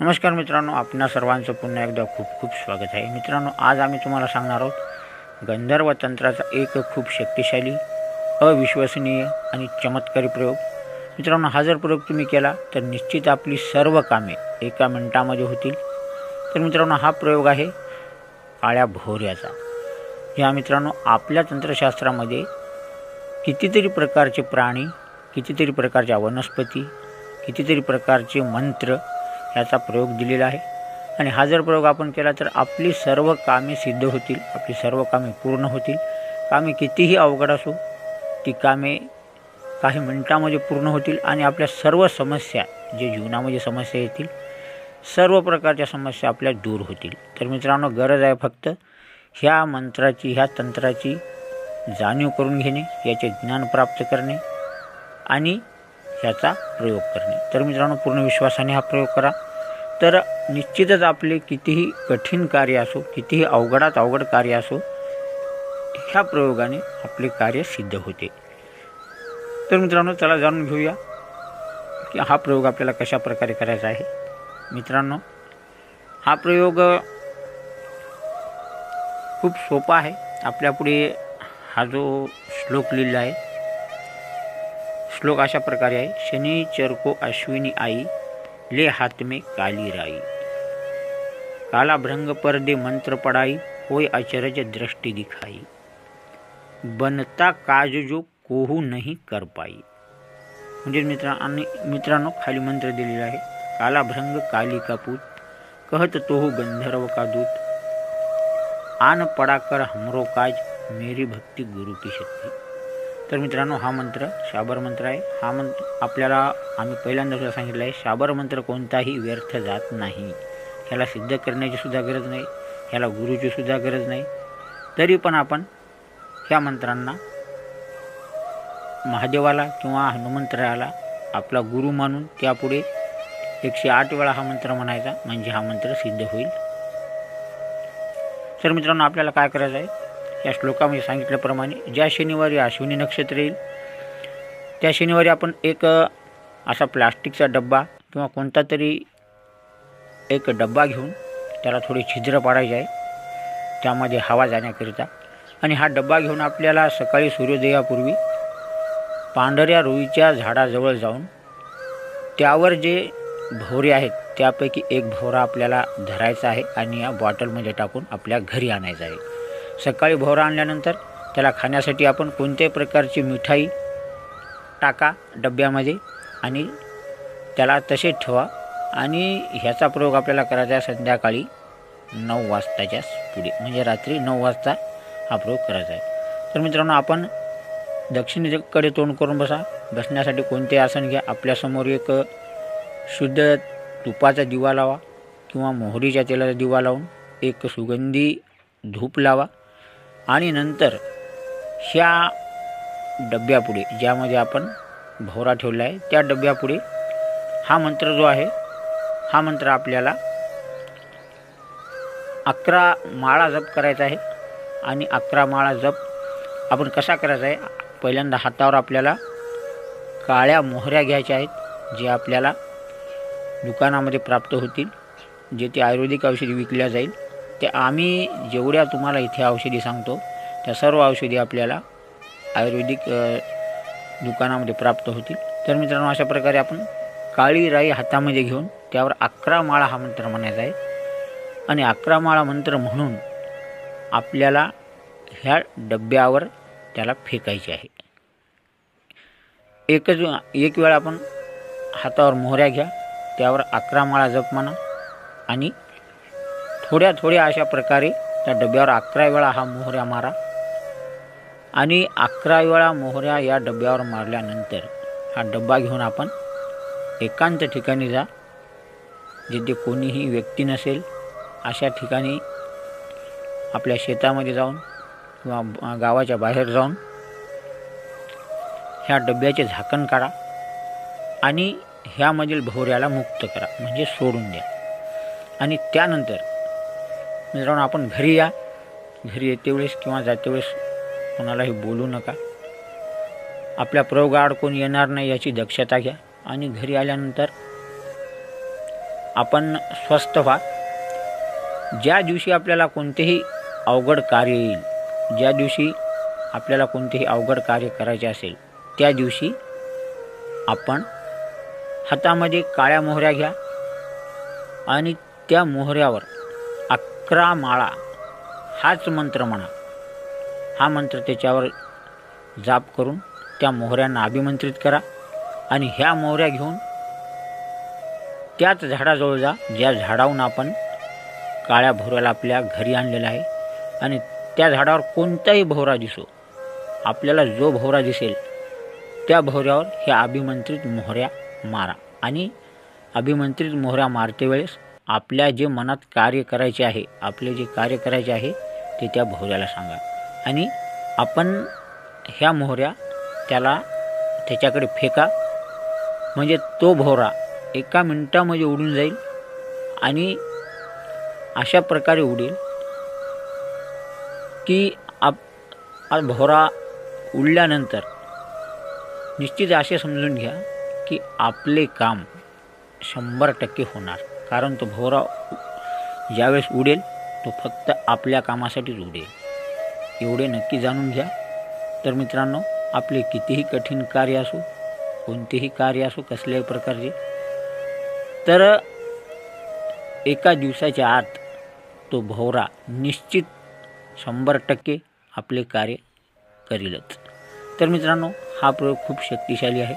नमस्कार मित्रांनो आपणा सर्वांचं पुन्हा एकदा खूप खूप स्वागत आहे. मित्रांनो आज आम्ही तुम्हाला सांगणार आहोत गंधर्व तंत्राचा एक खूप शक्तिशाली अविश्वसनीय आणि चमत्कारी प्रयोग. मित्रांनो हा जर प्रयोग तुम्ही केला तर निश्चित आपली सर्व कामे एका मिनटामध्ये होतील. तर मित्रांनो हा प्रयोग आहे काळ्या भोवऱ्याचा. ह्या मित्रांनो आपल्या तंत्रशास्त्रामध्ये कितीतरी प्रकारचे प्राणी कितीतरी प्रकारच्या वनस्पती कितीतरी प्रकारचे मंत्र ह्याचा प्रयोग दिलेला आहे. आणि हा जर प्रयोग आपण केला तर आपली सर्व कामे सिद्ध होतील आपली सर्व कामे पूर्ण होतील. कामे कितीही अवघड असो ती कामे काही मिनटामध्ये पूर्ण होतील आणि आपल्या सर्व समस्या जे जीवनामध्ये समस्या येतील सर्व प्रकारच्या समस्या आपल्या दूर होतील. तर मित्रांनो गरज आहे फक्त ह्या मंत्राची ह्या तंत्राची जाणीव करून घेणे याचे ज्ञान प्राप्त करणे आणि याचा प्रयोग करणे. तर मित्रांनो पूर्ण विश्वासाने हा प्रयोग करा. तर निश्चितच आपले कितीही कठीण कार्य असो कितीही अवघडात अवघड कार्य असो ह्या प्रयोगाने आपले कार्य सिद्ध होते. तर मित्रांनो चला जाणून घेऊया की हा प्रयोग आपल्याला कशा प्रकारे करायचा आहे. मित्रांनो हा प्रयोग खूप सोपा आहे. आपल्यापुढे हा जो श्लोक लिहिला आहे श्लोक अशा प्रकारे आहे, शनी, चरको, अश्विनी आई, ले हात में काली राई. काला भ्रंग पर्दे मंत्र पडाई होय अचरज दृष्टि दिखाई. बनता काज जो कोहू नाही कर पाई. म्हणजे मित्रा आणि मित्रांनो, खाली मंत्र दिलेला आहे, काला भ्रंग काली का पूत, कहत तोहू गंधर्व का दूत. आन पडाकर हमरो काज, मेरी भक्ती गुरु की शक्ती. तर मित्रांनो हा मंत्र शाबर मंत्र आहे. हा मंत्र आपल्याला आम्ही पहिल्यांदा सुद्धा सांगितलं आहे शाबर मंत्र कोणताही व्यर्थ जात नाही. ह्याला सिद्ध करण्याची सुद्धा गरज नाही ह्याला गुरुची सुद्धा गरज नाही. तरी पण आपण ह्या मंत्रांना महादेवाला किंवा हनुमंतरायाला आपला गुरु मानून त्यापुढे एकशे आठ वेळा हा मंत्र म्हणायचा. म्हणजे हा मंत्र सिद्ध होईल. तर मित्रांनो आपल्याला काय करायचं आहे या श्लोकामध्ये सांगितल्याप्रमाणे ज्या शनिवारी अश्विनी नक्षत्र येईल त्या शनिवारी आपण एक असा प्लास्टिकचा डब्बा किंवा कोणता तरी एक डब्बा घेऊन त्याला थोडी छिद्र पाडायचे आहे. त्यामध्ये हवा जाण्याकरिता. आणि हा डब्बा घेऊन आपल्याला सकाळी सूर्योदयापूर्वी पांढऱ्या रुईच्या झाडाजवळ जाऊन त्यावर जे भोवरे आहेत त्यापैकी एक भोवरा आपल्याला धरायचा आहे आणि या बॉटलमध्ये टाकून आपल्या घरी आणायचा आहे. सकाळी भोवरा आणल्यानंतर त्याला खाण्यासाठी आपण कोणत्याही प्रकारची मिठाई टाका डब्यामध्ये आणि त्याला तसेच ठेवा. आणि ह्याचा प्रयोग आपल्याला करायचा आहे संध्याकाळी नऊ वाजताच्या पुढे म्हणजे रात्री नऊ वाजता हा प्रयोग करायचा आहे. तर मित्रांनो आपण दक्षिणेकडे तोंड करून बसा. बसण्यासाठी कोणते आसन घ्या. आपल्यासमोर एक शुद्ध तुपाचा दिवा लावा किंवा मोहरीच्या तेलाचा दिवा लावून एक सुगंधी धूप लावा. आणि नंतर ह्या डब्यापुढे ज्यामध्ये आपण भोवरा ठेवला आहे त्या डब्यापुढे हा मंत्र जो आहे हा मंत्र आपल्याला अकरा माळा जप करायचा आहे. आणि अकरा माळा जप आपण कसा करायचा आहे? पहिल्यांदा हातावर आपल्याला काळ्या मोहऱ्या घ्यायच्या आहेत जे आपल्याला दुकानामध्ये प्राप्त होतील जे ते आयुर्वेदिक औषधी विकल्या जाईल. ते आम्ही जेवढ्या तुम्हाला इथे औषधी सांगतो त्या सर्व औषधी आपल्याला आयुर्वेदिक दुकानामध्ये प्राप्त होतील. तर मित्रांनो अशा प्रकारे आपण काळी राई हातामध्ये घेऊन त्यावर अकरा माळा हा मंत्र म्हणायचा आहे. आणि अकरा माळा मंत्र म्हणून आपल्याला ह्या डब्यावर त्याला फेकायचे आहे. एकच एक वेळा आपण हातावर मोहऱ्या घ्या त्यावर अकरा माळा जप म्हणा आणि थोड्या थोड्या अशा प्रकारे त्या डब्यावर अकरा वेळा हा मोहऱ्या मारा. आणि अकरा वेळा मोहऱ्या या डब्यावर मारल्यानंतर हा डब्बा घेऊन आपण एकांत ठिकाणी जा जिथे कोणीही व्यक्ती नसेल अशा ठिकाणी आपल्या शेतामध्ये जाऊन किंवा गावाच्या बाहेर जाऊन ह्या डब्याचे झाकण काढा आणि ह्यामधील भोवऱ्याला मुक्त करा म्हणजे सोडून द्या. आणि त्यानंतर मित्रांनो आपण घरी या. घरी येते वेळेस किंवा जाते वेळेस कोणालाही बोलू नका. आपल्या प्रयोगाआड कोण येणार नाही याची दक्षता घ्या. आणि घरी आल्यानंतर आपण स्वस्थ व्हा. ज्या दिवशी आपल्याला कोणतेही अवघड कार्य येईल ज्या दिवशी आपल्याला कोणतेही अवघड कार्य करायचे असेल त्या दिवशी आपण हातामध्ये काळ्या मोहऱ्या घ्या. आणि त्या मोहऱ्यावर अकरा माळा हाच मंत्र म्हणा. हा मंत्र त्याच्यावर जाप करून त्या मोहऱ्यांना अभिमंत्रित करा आणि ह्या मोहऱ्या घेऊन त्याच झाडाजवळ जा ज्या झाडाहून आपण काळ्या भोवऱ्याला आपल्या घरी आणलेला आहे. आणि त्या झाडावर कोणताही भोवरा दिसो. आपल्याला जो भोवरा दिसेल त्या भोवऱ्यावर ह्या अभिमंत्रित मोहऱ्या मारा. आणि अभिमंत्रित मोहऱ्या मारते वेळेस आपल्या जे मनात कार्य करायचे आहे आपले जे कार्य करायचे आहे ते त्या भोवऱ्याला सांगा. आणि आपण ह्या मोहऱ्या त्याला त्याच्याकडे फेका. म्हणजे तो भोवरा एका मिनटामध्ये उडून जाईल आणि अशा प्रकारे उडेल की आप भोवरा उडल्यानंतर निश्चित असे समजून घ्या की आपले काम शंभर टक्के होणार. कारण तो भोवरा ज्यावेळेस उडेल तो फक्त आपल्या कामासाठीच उडेल. एवढे नक्की जाणून घ्या. तर मित्रांनो आपले कितीही कठीण कार्य असो कोणतेही कार्य असो कसल्याही प्रकारचे तर एका दिवसाच्या आत तो भोवरा निश्चित शंभर टक्के आपले कार्य करीलच. तर मित्रांनो हा प्रयोग खूप शक्तिशाली आहे.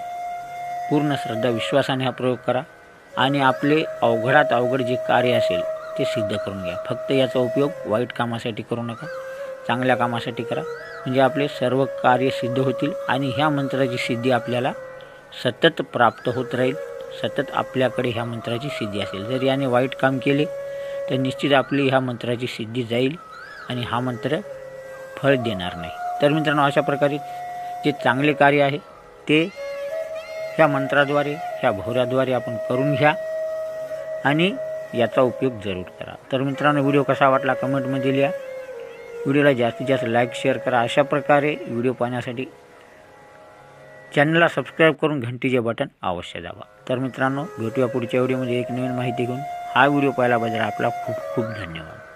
पूर्ण श्रद्धा विश्वासाने हा प्रयोग करा. आणि आपले अवघडात अवघड जे कार्य असेल ते सिद्ध करून घ्या. फक्त याचा उपयोग वाईट कामासाठी करू नका चांगल्या कामासाठी करा. म्हणजे आपले सर्व कार्य सिद्ध होतील आणि ह्या मंत्राची सिद्धी आपल्याला सतत प्राप्त होत राहील. सतत आपल्याकडे ह्या मंत्राची सिद्धी असेल. जर याने वाईट काम केले तर निश्चित आपली ह्या मंत्राची सिद्धी जाईल आणि हा मंत्र फळ देणार नाही. तर मित्रांनो अशा प्रकारे जे चांगले कार्य आहे ते ह्या मंत्राद्वारे ह्या भोवऱ्याद्वारे आपण करून घ्या. आणि याचा उपयोग जरूर करा. तर मित्रांनो व्हिडिओ कसा वाटला कमेंटमध्ये लिहा. व्हिडिओला जास्तीत जास्त लाईक शेअर करा. अशा प्रकारे व्हिडिओ पाहण्यासाठी चॅनलला सबस्क्राईब करून घंटीचे बटन अवश्य दाबा. तर मित्रांनो भेटूया पुढच्या व्हिडिओमध्ये. एक नवीन माहिती घेऊन. हा व्हिडिओ पाहिल्याबद्दल आपला खूप खूप धन्यवाद.